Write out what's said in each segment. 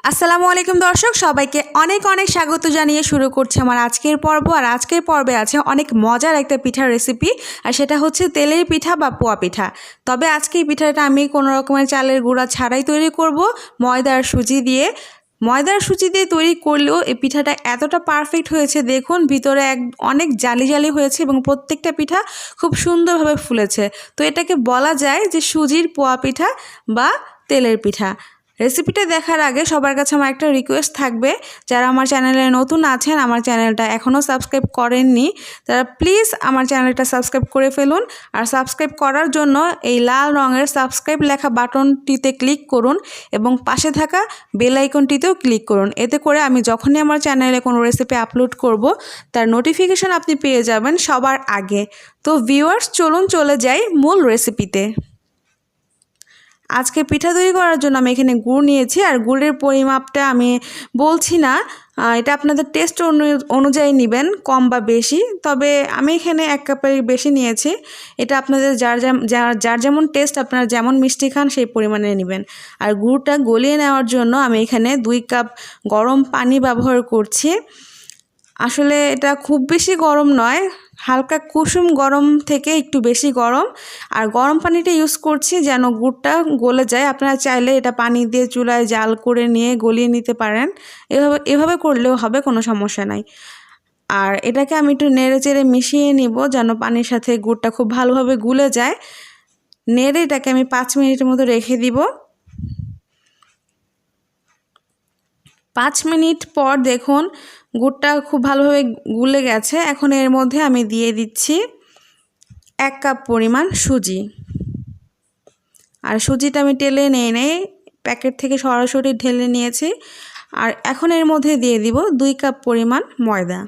আসসালামু আলাইকুম দর্শক, সবাইকে অনেক অনেক স্বাগত জানিয়ে শুরু করছি আমার আজকের পর্ব। আর আজকের পর্বে আছে অনেক মজার একটা পিঠার রেসিপি আর সেটা হচ্ছে তেলের পিঠা বা পোয়া পিঠা। তবে আজকে এই পিঠাটা আমি কোনো রকমের চালের গুঁড়া ছাড়াই তৈরি করব, ময়দার সুজি দিয়ে। ময়দার সুজি দিয়ে তৈরি করলেও এই পিঠাটা এতটা পারফেক্ট হয়েছে, দেখুন ভিতরে এক, অনেক জালি জালি হয়েছে এবং প্রত্যেকটা পিঠা খুব সুন্দরভাবে ফুলেছে। তো এটাকে বলা যায় যে সুজির পোয়া পিঠা বা তেলের পিঠা। রেসিপিটা দেখার আগে সবার কাছে আমার একটা রিকোয়েস্ট থাকবে। যারা আমার চ্যানেলে নতুন আছেন, আমার চ্যানেলটা এখনও সাবস্ক্রাইব করেননি, তারা প্লিজ আমার চ্যানেলটা সাবস্ক্রাইব করে ফেলুন। আর সাবস্ক্রাইব করার জন্য এই লাল রঙের সাবস্ক্রাইব লেখা বাটনটিতে ক্লিক করুন এবং পাশে থাকা বেল আইকনটিতেও ক্লিক করুন। এতে করে আমি যখনই আমার চ্যানেলে কোনো রেসিপি আপলোড করব, তার নোটিফিকেশন আপনি পেয়ে যাবেন সবার আগে। তো ভিউয়ার্স চলুন চলে যাই মূল রেসিপিতে আজকে পিঠা তৈরি করার জন্য আমি এখানে গুড় নিয়েছি, আর গুড়ের পরিমাপটা আমি বলছি না। এটা আপনাদের টেস্ট অনুযায়ী নেবেন, কম বা বেশি। তবে আমি এখানে এক কাপের বেশি নিয়েছি। এটা আপনাদের যার যার যেমন টেস্ট আপনারা যেমন মিষ্টি খান, সেই পরিমাণে নেবেন। আর গুড়টা গলিয়ে নেওয়ার জন্য আমি এখানে দুই কাপ গরম পানি ব্যবহার করছি। আসলে এটা খুব বেশি গরম নয়, হালকা কুসুম গরম থেকে একটু বেশি গরম। আর গরম পানিটা ইউজ করছি যেন গুড়টা গলে যায়। আপনারা চাইলে এটা পানি দিয়ে চুলায় জাল করে নিয়ে গলিয়ে নিতে পারেন। এভাবে এভাবে করলেও হবে, কোনো সমস্যা নাই। আর এটাকে আমি একটু নেড়ে চেড়ে মিশিয়ে নিব যেন পানির সাথে গুড়টা খুব ভালোভাবে গুলে যায়। নেড়ে এটাকে আমি পাঁচ মিনিটের মতো রেখে দিব। পাঁচ মিনিট পর দেখুন গুড়টা খুব ভালোভাবে গুলে গেছে। এখন এর মধ্যে আমি দিয়ে দিচ্ছি এক কাপ পরিমাণ সুজি। আর সুজিটা আমি টেলে নিয়ে নেই, প্যাকেট থেকে সরাসরি ঢেলে নিয়েছি। আর এখন এর মধ্যে দিয়ে দিব দুই কাপ পরিমাণ ময়দা।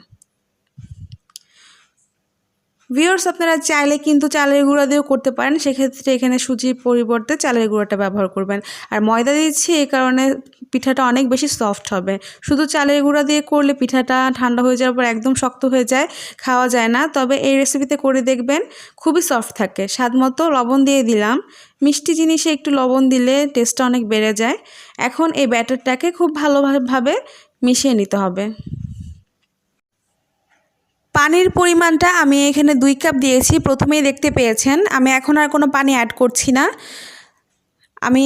ভিউয়ার্স আপনারা চাইলে কিন্তু চালের গুঁড়া দিয়েও করতে পারেন। সেক্ষেত্রে এখানে সুজির পরিবর্তে চালের গুঁড়াটা ব্যবহার করবেন। আর ময়দা দিচ্ছি এই কারণে পিঠাটা অনেক বেশি সফট হবে। শুধু চালের গুঁড়া দিয়ে করলে পিঠাটা ঠান্ডা হয়ে যাওয়ার পর একদম শক্ত হয়ে যায়, খাওয়া যায় না। তবে এই রেসিপিতে করে দেখবেন, খুবই সফট থাকে। স্বাদ মতো লবণ দিয়ে দিলাম। মিষ্টি জিনিসে একটু লবণ দিলে টেস্টটা অনেক বেড়ে যায়। এখন এই ব্যাটারটাকে খুব ভালোভাবে মিশিয়ে নিতে হবে। পানির পরিমাণটা আমি এখানে দুই কাপ দিয়েছি, প্রথমেই দেখতে পেয়েছেন। আমি এখন আর কোনো পানি অ্যাড করছি না। আমি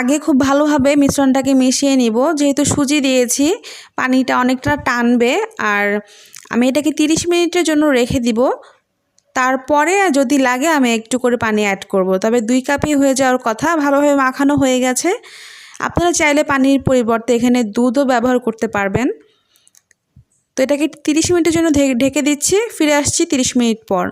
আগে খুব ভালোভাবে মিশ্রণটাকে মিশিয়ে নিব। যেহেতু সুজি দিয়েছি, পানিটা অনেকটা টানবে। আর আমি এটাকে তিরিশ মিনিটের জন্য রেখে দিব। তারপরে যদি লাগে আমি একটু করে পানি অ্যাড করব। তবে দুই কাপই হয়ে যাওয়ার কথা, ভালোভাবে মাখানো হয়ে গেছে। আপনারা চাইলে পানির পরিবর্তে এখানে দুধও ব্যবহার করতে পারবেন। তো এটাকে তিরিশ মিনিটের জন্য ঢেকে দিচ্ছি, ফিরে আসছি তিরিশ মিনিট পর।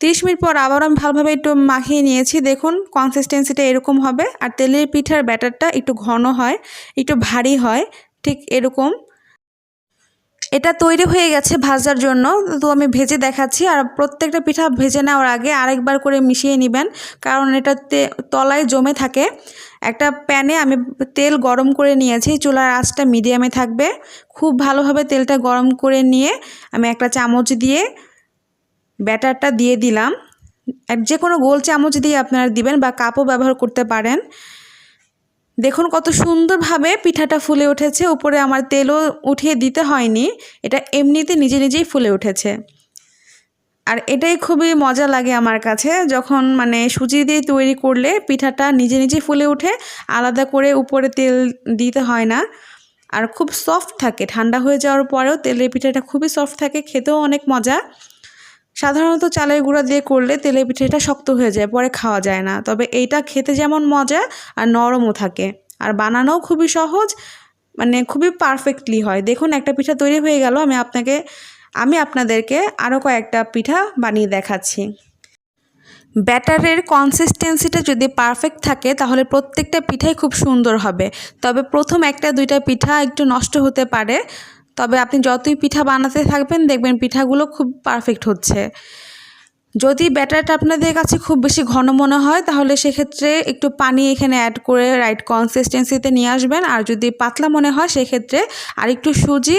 তিরিশ মিনিট পর আবার আমি ভালোভাবে একটু মাখিয়ে নিয়েছি, দেখুন কনসিস্টেন্সিটা এরকম হবে, আর তেলের পিঠার ব্যাটারটা একটু ঘন হয়, একটু ভারী হয়, ঠিক এরকম। এটা তৈরি হয়ে গেছে ভাজার জন্য। তো আমি ভেজে দেখাচ্ছি। আর প্রত্যেকটা পিঠা ভেজে নেওয়ার আগে আরেকবার করে মিশিয়ে নেবেন। কারণ এটাতে তলায় জমে থাকে। একটা প্যানে আমি তেল গরম করে নিয়েছি। চুলার আঁচটা মিডিয়ামে থাকবে। খুব ভালোভাবে তেলটা গরম করে নিয়ে আমি একটা চামচ দিয়ে ব্যাটারটা দিয়ে দিলাম। যে কোনো গোল চামচ দিয়ে আপনারা দিবেন বা কাপও ব্যবহার করতে পারেন। দেখুন কত সুন্দরভাবে পিঠাটা ফুলে উঠেছে। উপরে আমার তেলও উঠিয়ে দিতে হয়নি। এটা এমনিতে নিজে নিজেই ফুলে উঠেছে। আর এটাই খুবই মজা লাগে আমার কাছে, যখন মানে সুজি দিয়ে তৈরি করলে পিঠাটা নিজে নিজে ফুলে ওঠে, আলাদা করে উপরে তেল দিতে হয় না। আর খুব সফট থাকে, ঠান্ডা হয়ে যাওয়ার পরেও তেলের পিঠাটা খুবই সফট থাকে, খেতেও অনেক মজা। সাধারণত চালের গুঁড়া দিয়ে করলে তেলের পিঠাটা শক্ত হয়ে যায়, পরে খাওয়া যায় না। তবে এইটা খেতে যেমন মজা আর নরমও থাকে। আর বানানোও খুবই সহজ মানে খুবই পারফেক্টলি হয়। দেখুন, একটা পিঠা তৈরি হয়ে গেল, আমি আপনাকে, আমি আপনাদেরকে আরও কয়েকটা পিঠা বানিয়ে দেখাচ্ছি। ব্যাটারের কনসিস্টেন্সিটা যদি পারফেক্ট থাকে, তাহলে প্রত্যেকটা পিঠাই খুব সুন্দর হবে। তবে প্রথম একটা, দুইটা পিঠা একটু নষ্ট হতে পারে। তবে আপনি যতই পিঠা বানাতে থাকবেন, দেখবেন পিঠাগুলো খুব পারফেক্ট হচ্ছে। যদি ব্যাটারটা আপনাদের কাছে খুব বেশি ঘন মনে হয়, তাহলে সেক্ষেত্রে একটু পানি এখানে অ্যাড করে রাইট কনসিস্টেন্সিতে নিয়ে আসবেন। আর যদি পাতলা মনে হয়, সেক্ষেত্রে আর একটু সুজি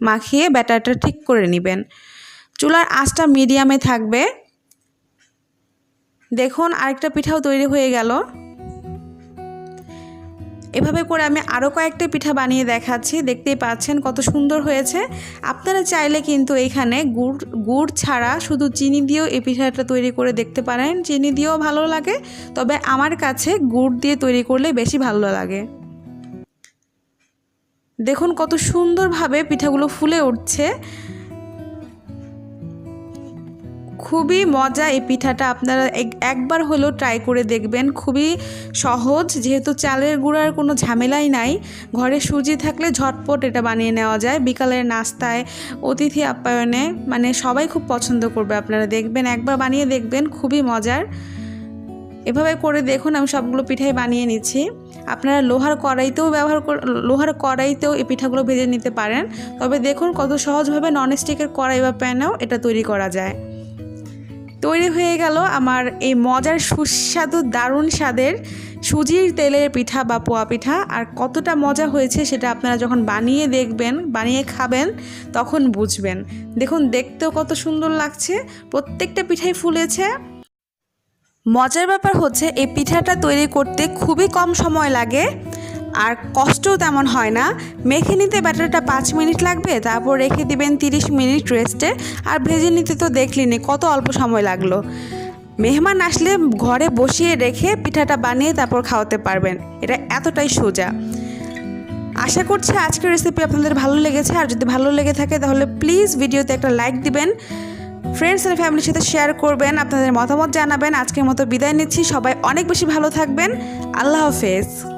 মাখিয়ে ব্যাটারটা ঠিক করে নেবেন। চুলার আঁচটা মিডিয়ামে থাকবে। দেখুন, আরেকটা পিঠাও তৈরি হয়ে গেল। এভাবে করে আমি আরও কয়েকটা পিঠা বানিয়ে দেখাচ্ছি। দেখতেই পাচ্ছেন কত সুন্দর হয়েছে। আপনারা চাইলে কিন্তু এখানে গুড় গুড় ছাড়া শুধু চিনি দিয়েও এই পিঠাটা তৈরি করে দেখতে পারেন। চিনি দিয়েও ভালো লাগে, তবে আমার কাছে গুড় দিয়ে তৈরি করলে বেশি ভালো লাগে। দেখুন কত সুন্দরভাবে পিঠাগুলো ফুলে উঠছে। খুবই মজা এই পিঠাটা। আপনারা এক- একবার হলেও ট্রাই করে দেখবেন। খুবই সহজ, যেহেতু চালের গুঁড়ার কোনো ঝামেলাই নাই। ঘরে সুজি থাকলে ঝটপট এটা বানিয়ে নেওয়া যায়। বিকালের নাস্তায়, অতিথি আপ্যায়নে মানে সবাই খুব পছন্দ করবে আপনারা দেখবেন। একবার বানিয়ে দেখবেন, খুবই মজার। এভাবে করে দেখুন, আমি সবগুলো পিঠাই বানিয়ে নিচ্ছি। আপনারা লোহার কড়াইতেও ব্যবহার লোহার কড়াইতেও এই পিঠাগুলো ভেজে নিতে পারেন। তবে দেখুন কত সহজভাবে ননস্টিকের কড়াই বা প্যানেও এটা তৈরি করা যায়। তৈরি হয়ে গেল আমার এই মজার সুস্বাদু দারুণ স্বাদের সুজির তেলের পিঠা বা পোয়া পিঠা। আর কতটা মজা হয়েছে সেটা আপনারা যখন বানিয়ে দেখবেন, বানিয়ে খাবেন, তখন বুঝবেন। দেখুন, দেখতেও কত সুন্দর লাগছে। প্রত্যেকটা পিঠাই ফুলেছে। মজার ব্যাপার হচ্ছে, এই পিঠাটা তৈরি করতে খুবই কম সময় লাগে। আর কষ্টও তেমন হয় না। মেখে নিতে ব্যাটারটা পাঁচ মিনিট লাগবে, তারপর রেখে দিবেন তিরিশ মিনিট রেস্টে আর ভেজে নিতে তো দেখলিনি, কত অল্প সময় লাগল। মেহমান আসলে ঘরে বসিয়ে রেখে পিঠাটা বানিয়ে তারপর খাওয়াতে পারবেন। এটা এতটাই সোজা। আশা করছি আজকের রেসিপি আপনাদের ভালো লেগেছে। আর যদি ভালো লেগে থাকে তাহলে প্লিজ ভিডিওতে একটা লাইক দিবেন। ফ্রেন্ডস আর ফ্যামিলির সাথে শেয়ার করবেন, আপনাদের মতামত জানাবেন। আজকের মতো বিদায় নিচ্ছি। সবাই অনেক বেশি ভালো থাকবেন। আল্লাহ হাফেজ।